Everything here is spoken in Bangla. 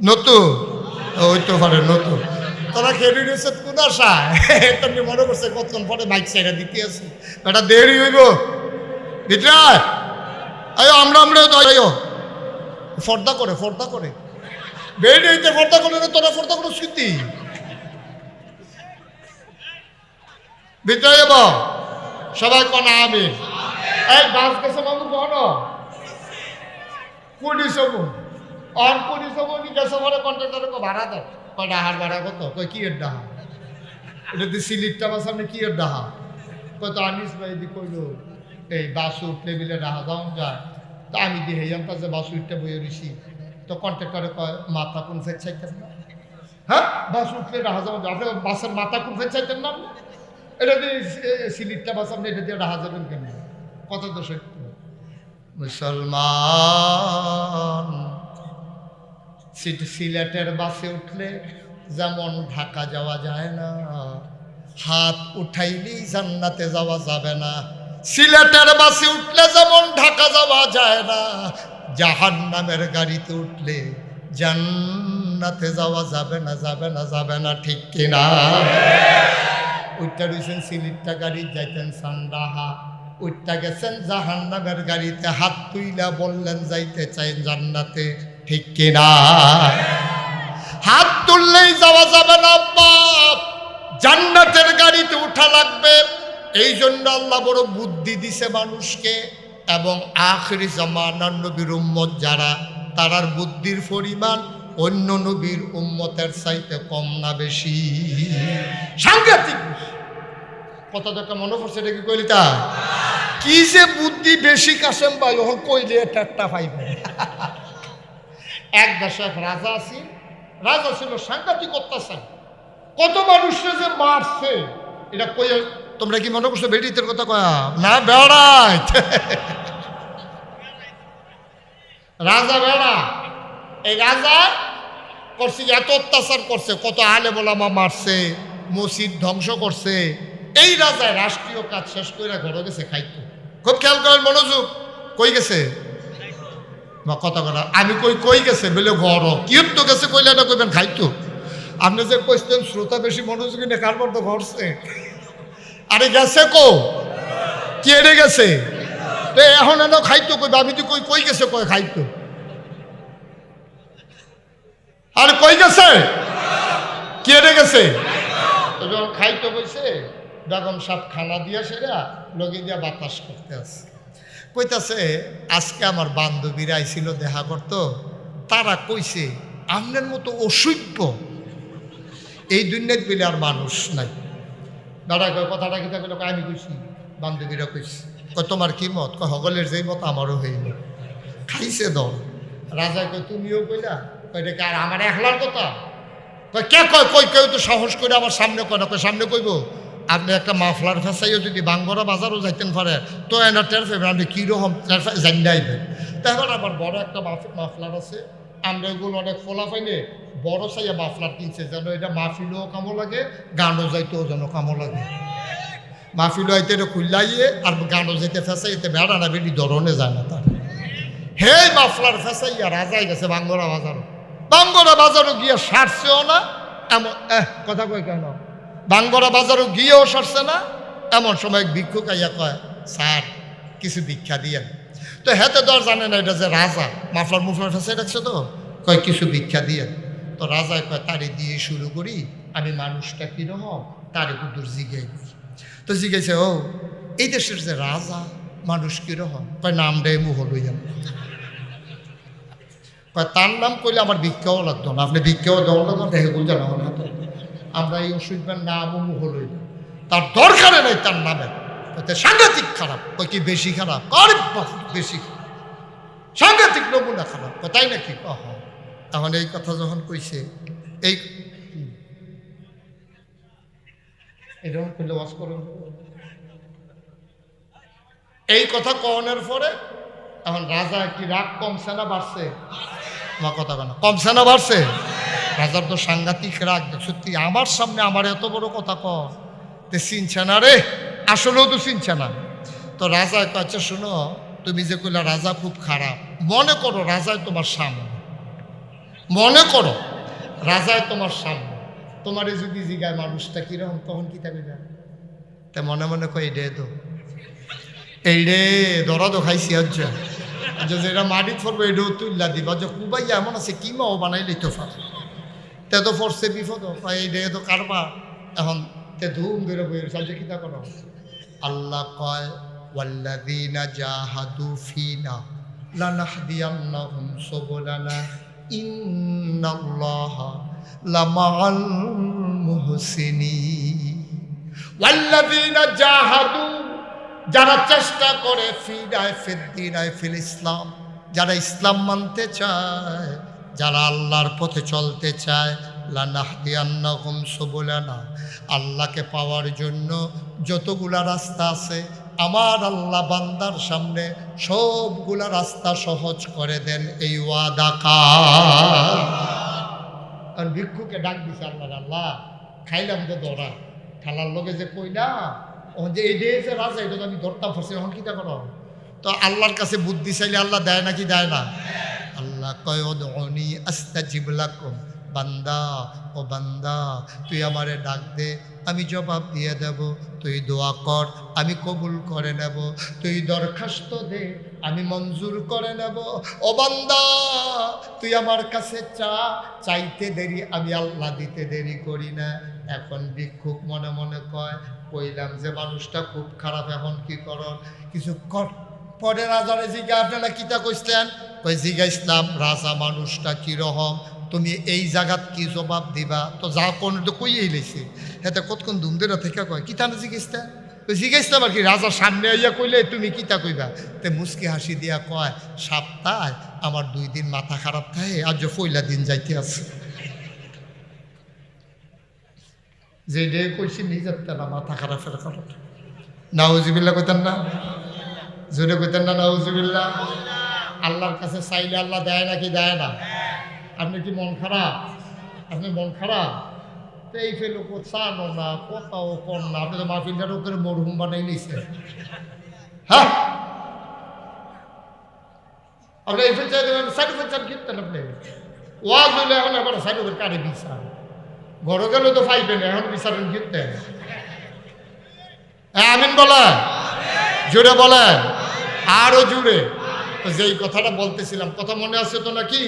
নতুন ওই তো পারে নতুন তোরা খেলি নিয়েছে কোন আশায়? তুমি মনে করছে কতক্ষণ পরে বাইক সাইডা দিতে আছে। এটা দেরি হইব। ভিতরে আয়ো, আমরা আমরা আয়ো। ফর্দা করে ফর্দা করে। বেড হইতে ফর্দা করে তোরা ফর্দা করে স্মৃতি। ভিতরে যাব সবাই কনা আমি এই বাস গেছে বাবু কন কুড়ি সবু আর নি গেছে বলে কন্ট্রাক্টর? কো ভাড়া দাও কয়, ডাহার ভাড়া কত? কই কি এর ডাহা এটা তো সিলিটটা বাস আপনি কি এর ডাহা কয়, তো আনিস ভাই দি কইলো, এই বাস উঠলে বিলে ডাহা যাওন যায় তো আমি দি হেয়াম যে বাস উঠতে বইয়ে রইছি তো কন্ট্রাক্টরে কয়, মাথা কোন ফেক চাইতেন না? হ্যাঁ বাস উঠলে ডাহা যায় আপনি বাসের মাথা কোন ফেক চাইতেন না? এটা দিয়ে সিলিটটা বাস আপনি এটা দিয়ে ডাহা যাবেন কেন কত তো সত্য মুসলমান সিলেটের বাসে উঠলে যেমন ঢাকা যাওয়া যায় না, হাত উঠাইলেই জান্নাতে যাওয়া যাবে না। সিলেটের বাসে উঠলে যেমন ঢাকা যাওয়া যায় না জাহান নামের গাড়িতে উঠলে জান্নাতে যাওয়া যাবে না যাবে না যাবে না, ঠিক কিনা? উঠটা রয়েছেন সিলিটটা গাড়ি, যাইতেন সান্ডাহা উঠটা গেছেন জাহান্নামের গাড়িতে, হাত তুইলা বললেন, যাইতে চাই জান্নাতে। ঠিক কিনা? হাত তুললেই যাওয়া যাবে না বাপ জান্নাতের গাড়িতে উঠা লাগবে। এই জন্য আল্লাহ বড় বুদ্ধি দিছে মানুষকে। এবং আখরি জামানার নবীর উম্মত যারা, তারার বুদ্ধির পরিমাণ অন্য নবীর উম্মতের চাইতে কম না বেশি। সাংঘাতিক কত দেখা মনে পড়ছে, এটা কি কইলি তা? কি যে বুদ্ধি বেশি কাশেম ভাই, ওহন কইলে একটা পাইবে এক দেশে এক রাজা আছিল রাজা ছিল সাংঘাতিক অত্যাচার। কত মানুষকে যে মারছে, এটা কই তোমরা কি মনে করছ বেডিতের কথা কয়া? না বেড়াই রাজা বেড়া। এই রাজা করছে এত অত্যাচার করছে, কত আলে বলামা মারছে, মসজিদ ধ্বংস করছে। এই রাজায় রাষ্ট্রীয় কাজ শেষ করে ঘরে গেছে, খাইতো। খুব খেয়াল করেন মনোযোগ, কই গেছে? বা কথা কথা আমি কই কই গেছে? বলে, ঘর। কি তো গেছে? কইলে না কইবেন, খাইতো। আপনি যে কইতেন শ্রোতা বেশি মনোযোগী না কারবার তো ঘরছে আরে গেছে কো? কি এড়ে গেছে? তো, এখন এনে খাইতো কইবে, আমি তো কই কই গেছে? কই খাইতো। আরে কই গেছে? কি এড়ে গেছে? খাইতো কইছে, বেগম সাপ খানা দিয়া সেরা লগে দিয়া বাতাস করতে আছে কইতাছে, আজকে আমার বান্ধবীরা আইছিল দেখা করতো, তারা কইছে, আমনের মতো অসভ্য। এই দুনিয়াত পেলে আর মানুষ নাই। দাদা কয়, কথাটা কিতা কইলো আমি কইছি, বান্ধবীরা কইছি। কয়, তোমার কি মত? কয়, হগলের যেই মত আমারও হইল খাইছে দল। রাজা কয়, তুমিও কইলা? কয়, এটা আর আমার একলার কথা? কয়, কে কয়? কই কেউ তো সাহস করে আমার সামনে কয় না? কয়, সামনে কইব? আপনি একটা মাফলার ফেসাইও যদি বাঙ্গরা বাজারও যাইতেন পারে, তো এনার টের পাইবেন আপনি কীরকম জানাইবেন তারপর আবার বড় একটা মাফ- মাফলার আছে। আমরা এগুলো অনেক ফোলা পাইলে বড় সাইয়া মাফলার কিনছে, যেন এটা মাহফিলও কামো লাগে, গানও যাইতেও যেন কামো লাগে। মাহফিলও আইতে এটা খুললাইয়ে, আর গানও যেতে ফেসাইতে বেড়া না বেটি ধরনে যায় না তার। হে মাফলার ফেসাইয়া রাজাই গেছে বাঙ্গরা বাজারও। বাঙ্গরা বাজারও গিয়ে সারছেও না, এমন কথা কই কেন? বাঙ্গরা বাজারও গিয়েও সারছে না। এমন সময় ভিক্ষুক আইয়া কয়, স্যার, কিছু ভিক্ষা দিয়ে তো হেতে তো আর জানে না এটা যে রাজা। মাফলার মুফলার ফেসে রাখছে তো। কয়, কিছু ভিক্ষা দিয়ে তো রাজায় কয়, তারে দিয়ে শুরু করি, আমি মানুষটা কীরকম, তারে কুদুর জিগাই তো জিজ্ঞাসা ও, এই দেশের যে রাজা, মানুষ কীরকম? কয়, নাম দেয় মুহ লইয়া কয়, তার নাম কইলে আমার ভিক্ষাও লাগতো না। আপনি ভিক্ষাও দেওয়া লাগতো দেখে গুল জানা না আমরা এই ওষুধের নাম মুহ লইল তার দরকারে নাই তার নামে। তাতে সাংঘাতিক খারাপ। কয় কি বেশি খারাপ? আরে বেশি। সাংঘাতিক নমুনা খারাপ। তাই নাকি? অহ। তখন এই কথা যখন কইছে, এই এই কথা কনের পরে এখন রাজা কি রাগ কমছে না বাড়ছে। আমার কথা কেন কমছে না বাড়ছে? রাজার তো সাংঘাতিক রাগ, সত্যি আমার সামনে আমার এত বড় কথা ক তে চিনছে না রে? আসলেও তো চিনছে না। তো রাজা তো আচ্ছা শোনো, তুমি যে কইলা রাজা খুব খারাপ, মনে করো রাজাই তোমার সামনে মনে করো রাজায় তোমার সামনে তোমারে যদি জিগায় মানুষটা কীরকম, তখন কি থাকবে যায় তা মনে মনে কয় এই রে তো এই রে দরা তো খাইছি হচ্ছে যেটা মাটিত ফরবো এটাও তুললা দিবা। যে কুবাই এমন আছে, কি মাও বানাই লইতে পারে তে তো ফরছে বিপদ এই রে তো কারবা। এখন তে ধুম ধরে বই সাজে কিতা করো আল্লাহ কয়, ওয়াল্লাযীনা জাহাদু ফিনা লানাহদিয়ান্নাহুম সুবুলানা, ইন্নাল্লাহা লামাআল মুহসিনিন। ওয়াল্লাযীনা জাহাদু, যারা চেষ্টা করে ফিরায় ফিদ্দিনায় ফিল ইসলাম, যারা ইসলাম মানতে চায় যারা আল্লাহর পথে চলতে চায়, লানাহদিয়ান্নাহুম সুবুলানা। আল্লাহকে পাওয়ার জন্য যতগুলা রাস্তা আছে, আমার আল্লাহ বান্দার সামনে সবগুলা রাস্তা সহজ করে দেন এই ওয়াদা আর ভিক্ষুকে ডাক দিছে আল্লাহ আল্লাহ, খাইলাম তো দৌড়া খালার লগে যে কইলা ও যে এই দিয়েছে রাজা, এটা আমি ধরতাম ফসে এখন করো? তো আল্লাহর কাছে বুদ্ধি চাইলে আল্লাহ দেয় নাকি দেয় না? বান্দা, ও বান্দা, তুই আমারে ডাক দে, আমি জবাব দিয়ে দেব, তুই দোয়া কর, আমি কবুল করে নেব, তুই দরখাস্ত দে, আমি মঞ্জুর করে নেব, ও বান্দা, তুই আমার কাছে চা, চাইতে দেরি, আমি আল্লাহ দিতে দেরি করি না। এখন ভিক্ষুক মনে মনে কয়, কইলাম যে মানুষটা খুব খারাপ, এখন কি কর কিছু কর পরে রাজারে জিগা আপনারা কিতা কইসলেন কই জিগা ইসলাম, রাজা মানুষটা কীরকম তুমি এই জায়গাত কি জবাব দিবা? তো যা কোন তো কইয়েই লেছে। হেতে কতক্ষণ ধুমদেরা থেকে কয় কিতা না জিজ্ঞেসটা তো জিজ্ঞেসলাম আর কি রাজার সামনে আইয়া কইলে তুমি কিতা কইবা? তে মুসকি হাসি দিয়া কয়, সপ্তাহে আমার দুই দিন মাথা খারাপ থাকে আর যে পয়লা দিন যাইতে আছে। যে ডে কইছি, নিজের তেলা মাথা খারাপের কারণ নাউজিবিল্লা কইতেন না? জোরে কইতেন না নাউজিবিল্লা আল্লাহর কাছে চাইলে আল্লাহ দেয় নাকি দেয় না? আপনি কি মন খারাপ? আপনি মন খারাপ? তো এই ফেলো চানো না, কথাও কর না, আপনি তো মাহফিলটার উপরে মরহুম বানাই নিছে। হ্যাঁ? আপনি এই ফেল চাই সাইড ফেল চান কিনতেন আপনি? ওয়াজ হইলে এখন আবার সাইড উপর কারে বিচার? ঘরে গেলে তো পাইবেন এখন বিচারেন কিনতেন হ্যাঁ আমিন বলেন। জোরে বলেন। আরও জুড়ে। যেই কথাটা বলতেছিলাম কথা মনে আছে তো নাকি?